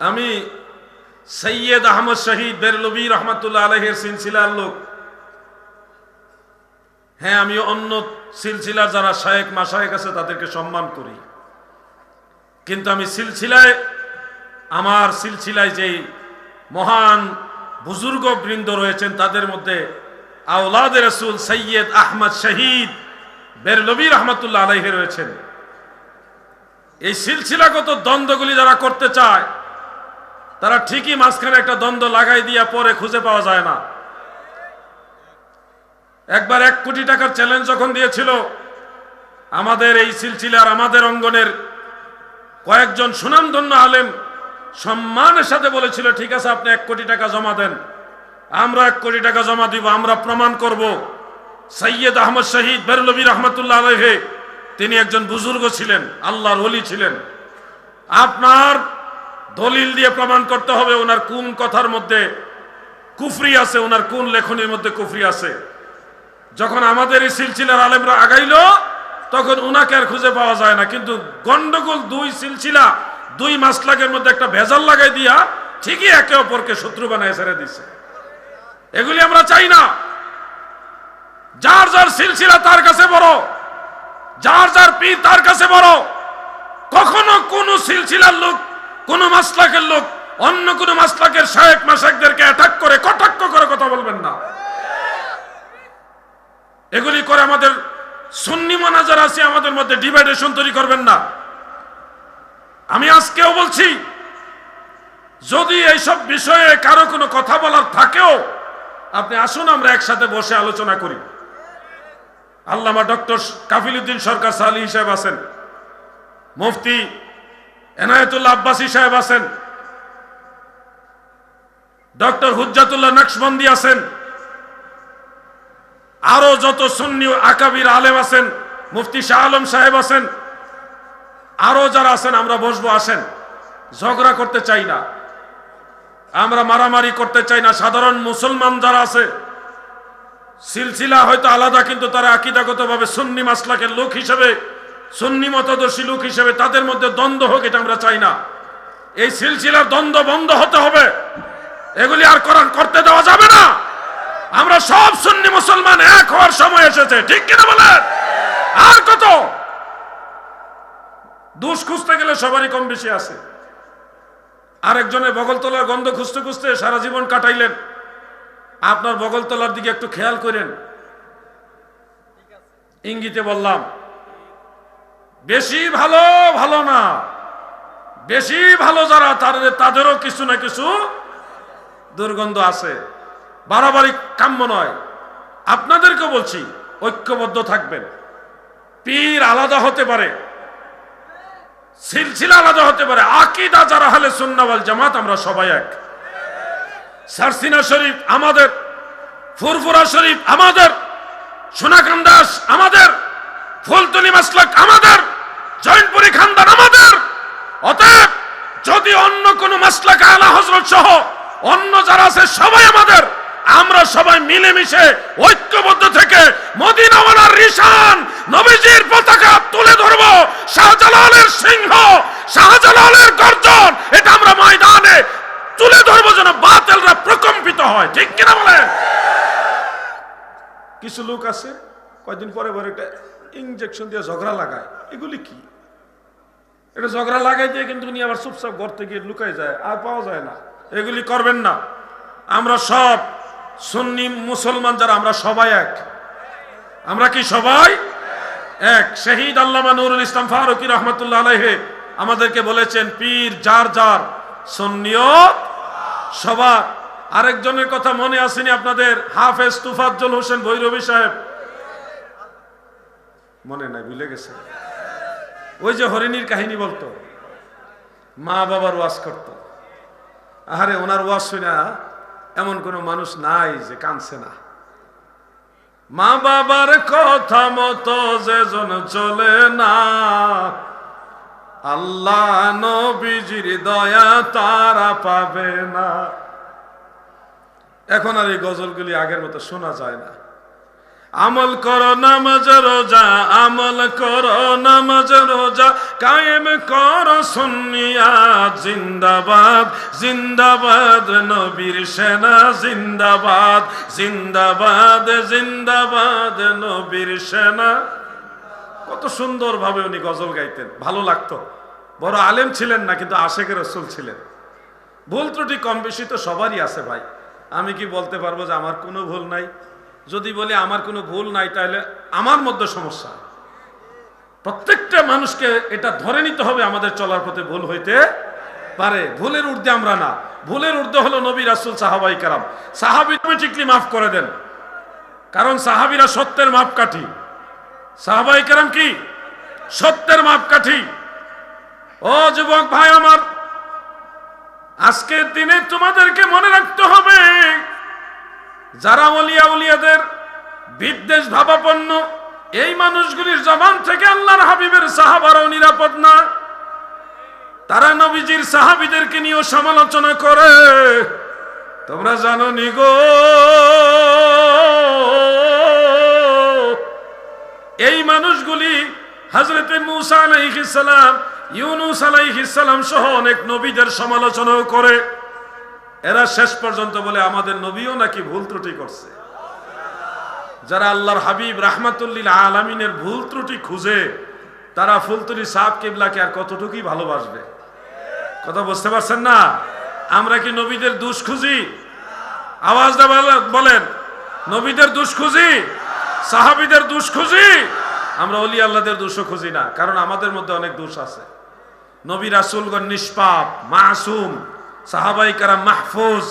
আমি সৈয়দ আহমদ শহীদ বেরলবী রহমতুল্লাহ আলহের সিলসিলার লোক। হ্যাঁ আমি অন্য সিলসিলার যারা শায়েক মাসায়েক আছে, তাদেরকে সম্মান করি। কিন্তু আমি সিলসিলায়, আমার সিলসিলায় যেই মহান বুজুর্গ বৃন্দ রয়েছেন, তাদের মধ্যে আউলাদ রসুল সৈয়দ আহমদ শহীদ বেরলবী রহমতুল্লাহ আলহে রয়েছেন। এই সিলসিলাগত দ্বন্দ্বগুলি যারা করতে চায় তারা ঠিকই মাঝখানে একটা দ্বন্দ্ব লাগাই দিয়া পরে খুঁজে পাওয়া যায় না। একবার এক কোটি টাকার চ্যালেঞ্জ যখন দিয়েছিল, আমাদের এই সিলসিলার, আমাদের অঙ্গনের কয়েকজন সুনামধন্য আলেম সম্মানের সাথে বলেছিল, ঠিক আছে, আপনি এক কোটি টাকা জমা দেন। আমরা এক কোটি টাকা জমা দিব, আমরা প্রমাণ করব। সৈয়দ আহমদ শহীদ বেরলবী রহমতুল্লাহ আলহে তিনি একজন বুজুর্গ ছিলেন, আল্লাহর অলি ছিলেন। আপনার দলিল দিয়ে প্রমাণ করতে হবে ওনার কোন কথার মধ্যে কুফরি আছে, ওনার কোন লেখনের মধ্যে কুফরি আছে। যখন আমাদের এই সিলসিলার আলেমরা আগাইল, তখন উনাকে আর খুঁজে পাওয়া যায় না। কিন্তু গন্ডগোল দুই সিলসিলা, দুই মাসলাকের মধ্যে একটা ভেজাল লাগাই দিয়া ঠিকই একে অপরকে শত্রু বানায় ছেড়ে দিছে। এগুলি আমরা চাই না। যার যার সিলসিলা তার কাছে বড়, যার যার পীর তার কাছে বড়, কখনো কোন সিলসিলার লোক কোন মাসলাকের লোক, অন্য কোন মাসলাকের শায়েক মাসাকদেরকে অ্যাটাক করে, কটাক্ষ করে কথা বলবেন না। এগুলি করে আমাদের সুন্নি মানাজার আছে, আমাদের মধ্যে ডিভাইডেশন তৈরি করবেন না। আমি আজকেও বলছি, যদি এইসব বিষয়ে কারও কোনো কথা বলার থাকেও, আপনি আসুন, আমরা একসাথে বসে আলোচনা করি। আল্লামা ডক্টর কাফিলুদ্দিন সরকার সালি সাহেব আছেন। মুফতি এনায়েতুল্লাহ আব্বাসী সাহেব আছেন। ডক্টর হুজ্জাতুল্লাহ নকশবন্দি আছেন। আরও যত সুন্নি আকাবির আলেম আছেন, মুফতি শাহ আলম সাহেব আছেন, আরও যারা আছেন, আমরা বসবো, আসেন। ঝগড়া করতে চাই না। আমরা মারামারি করতে চাই না। সাধারণ মুসলমান যারা আছে, সিলসিলা হয়তো আলাদা, কিন্তু তারা আকিদাগতভাবে সুন্নি মাসলাকের লোক হিসেবে সুন্নি মতদর্শী লোক হিসেবে তাদের মধ্যে দ্বন্দ্ব হোক, এটা আমরা চাই না। এই সিলসিলার দ্বন্দ্ব বন্ধ হতে হবে। এগুলি আর করার করতে দেওয়া যাবে না। আমরা সব সুন্নি মুসলমান এক হওয়ার সময় এসেছে, ঠিক কিনা বলেন? আর কত? দোষ খুঁজতে গেলে সবারই কম বেশি আছে। আরেকজনের বগলতলার গন্ধ খুঁজতে খুঁজতে সারা জীবন কাটাইলেন। আপনার বগলতলার দিকে একটু খেয়াল করেন। ইঙ্গিতে বললাম বেশি ভালো ভালো না। বেশি ভালো যারা তাদের তাদেরও কিছু না কিছু দুর্গন্ধ আছে। বাড়াবাড়ি কাম্য নয়। আপনাদেরকে বলছি, ঐক্যবদ্ধ থাকবেন। পীর আলাদা হতে পারে, সিলসিলা আলাদা হতে পারে। আকিদা যারা হলে সুন্নাওয়াল জামাত, আমরা সবাই এক। সারসিনা শরীফ আমাদের, ফুরফুরা শরীফ আমাদের সোনাকান্দাস আমাদের, ফুলতলি মাসলাক আমাদের। জৈনপুরি খানদান আমাদের। অতএব যদি অন্য কোন মাসলাক আলা হজরত সহ অন্য যারা আছে, সবাই আমাদের, আমরা সবাই মিলেমিশে ঐক্যবদ্ধ থেকে মদিনাওয়ালার রিশান নবীজির পতাকা তুলে ধরব। শাহজালালের সিংহ, শাহজালালের গর্জন, এটা আমরা ময়দানে তুলে ধরবো যেন বাতেলরা প্রকম্পিত হয়। ঠিক কিনা বলেন? কিছু লোক আছে কয়েকদিন পরে পরে একটা ইঞ্জেকশন দিয়ে ঝগড়া লাগায়। এগুলি কি? এটা ঝগড়া লাগাই দিয়ে কিন্তু উনি আবার চুপচাপ ঘর থেকে লুকাই যায়, আর পাওয়া যায় না। এগুলি করবেন না। আমরা সব সুন্নি মুসলমান যারা, আমরা সবাই এক। আমরা কি সবাই এক? শহীদ আল্লামা নুরুল ইসলাম ফারুকি রহমতুল্লাহ আলাইহে আমাদেরকে বলেছেন, পীর যার যার সুন্নিয়ত সবার। আরেকজনের কথা মনে আসেনি আপনাদের, হাফেজ তুফাজ্জল হোসেন ভৈরবী সাহেব। মনে নাই, ভুলে গেছে। ওই যে হরিণীর কাহিনী বলতো, মা বাবার ওয়াজ করত। আরে ওনার ওয়াজ শুনা এমন কোন মানুষ নাই যে কানছে না। মা বাবার কথা মতো যে জন চলে না, আল্লাহ নবীজির দয়া তারা পাবে না। এখন আর এই গজলগুলি আগের মতো শোনা যায় না। আমল করো নামাজ রোজা, আমল করো নামাজ রোজা। কায়েম করো সুন্নিয়া, জিন্দাবাদ জিন্দাবাদ নবীর সেনা, জিন্দাবাদ জিন্দাবাদ জিন্দাবাদ নবীর সেনা। কত সুন্দর ভাবে উনি গজল গাইতেন, ভালো লাগতো। বড় আলেম ছিলেন না, কিন্তু আশেকের রসুল ছিলেন। ভুল ত্রুটি কম বেশি তো সবারই আছে ভাই। আমি কি বলতে পারব যে আমার কোনো ভুল নাই? যদি বলি আমার কোনো ভুল নাই, তাহলে আমার মধ্যে সমস্যা। প্রত্যেকটা মানুষকে এটা ধরে নিতে হবে আমাদের চলার পথে ভুল হইতে পারে। ভুলের ঊর্ধ্বে আমরা না। ভুলের ঊর্ধ্বে হলো নবী রাসুল, সাহাবাই কারাম। সাহাবি টিকলি মাফ করে দেন। কারণ সাহাবিরা সত্যের মাপকাঠি। সাহাবাই কারাম কি? সত্যের মাপকাঠি। ও যুবক ভাই আমার, আজকের দিনে তোমাদেরকে মনে রাখতে হবে যারা অলিয়া উলিয়াদের বিদ্বেষ ভাবাপন্ন, এই মানুষগুলির জবান থেকে আল্লাহর হাবিবের সাহাবারাও নিরাপদ না। তারা নবীজির সাহাবিদেরকে নিয়েও সমালোচনা করে। তোমরা জানো নি গো? এই মানুষগুলি হজরতে মুসা আলাইহিসালাম ইউনুস আলাইহিসালাম সহ অনেক নবীদের সমালোচনাও করে। এরা শেষ পর্যন্ত বলে, আমাদের নবীও নাকি ভুল ত্রুটি করছে। যারা আল্লাহর হাবিব রাহমাতুল্লিল আলামিনের ভুল ত্রুটি খুঁজে, তারা ফুলতুলি সাহ কেবলাকে আর কতটুকুই ভালোবাসবে? কথা বুঝতে পারছেন না? আমরা কি নবীদের দুষ খুঁজি? আওয়াজ বলেন, নবীদের দুষ খুঁজি? সাহাবিদের দুষ খুঁজি? আমরা অলি আল্লাহদের দোষও খুঁজি না, কারণ আমাদের মধ্যে অনেক দোষ আছে। নবী রাসুলগণ নিষ্পাপ, মাসুম সাহাবাই কারা মাহফুজ,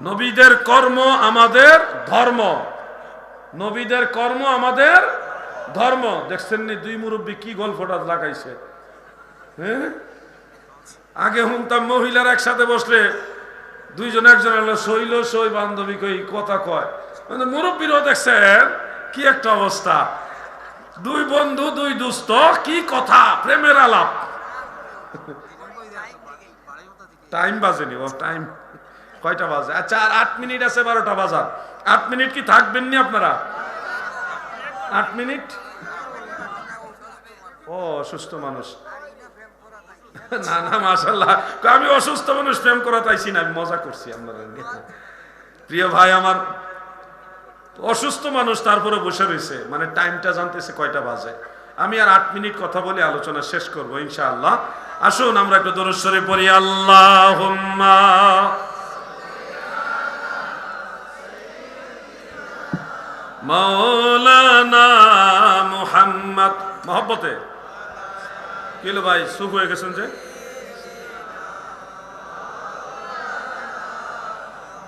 নবীদের কর্ম আমাদের ধর্ম। নবীদের কর্ম আমাদের ধর্ম। দেখছেন নি দুই মুরব্বী কি গল্পটা লাগাইছে? হ্যাঁ? আগে শুনতাম মহিলার একসাথে বসলে দুইজন একজন শৈল সই বান্ধবী কই কথা কয়। মানে মুরব্বীরাও দেখছেন কি একটা অবস্থা। দুই বন্ধু, দুই দুস্থ কি কথা, প্রেমের আলাপ। টাইম বাজেনি, ও টাইম কয়টা বাজে? আচ্ছা আর আট মিনিট আছে বারোটা বাজার। আট মিনিট কি থাকবেন নি আপনারা? আট মিনিট? ও, অসুস্থ মানুষ। না না মাসাল্লাহ আমি অসুস্থ মানুষ, প্রেম করা তাইছি না, আমি মজা করছি আপনারা প্রিয় ভাই আমার, অসুস্থ মানুষ তারপরে বসে রয়েছে মানে টাইমটা জানতেছে কয়টা বাজে। আমি আর আট মিনিট কথা বলে আলোচনা শেষ করব, ইনশাআল্লাহ। আসুন, আমরা একটু দরস্বরে পড়ি আল্লাহ মৌলানা মুহাম্মদ। মহব্বতে। কিলো ভাই, সুখ হয়ে গেছেন যে?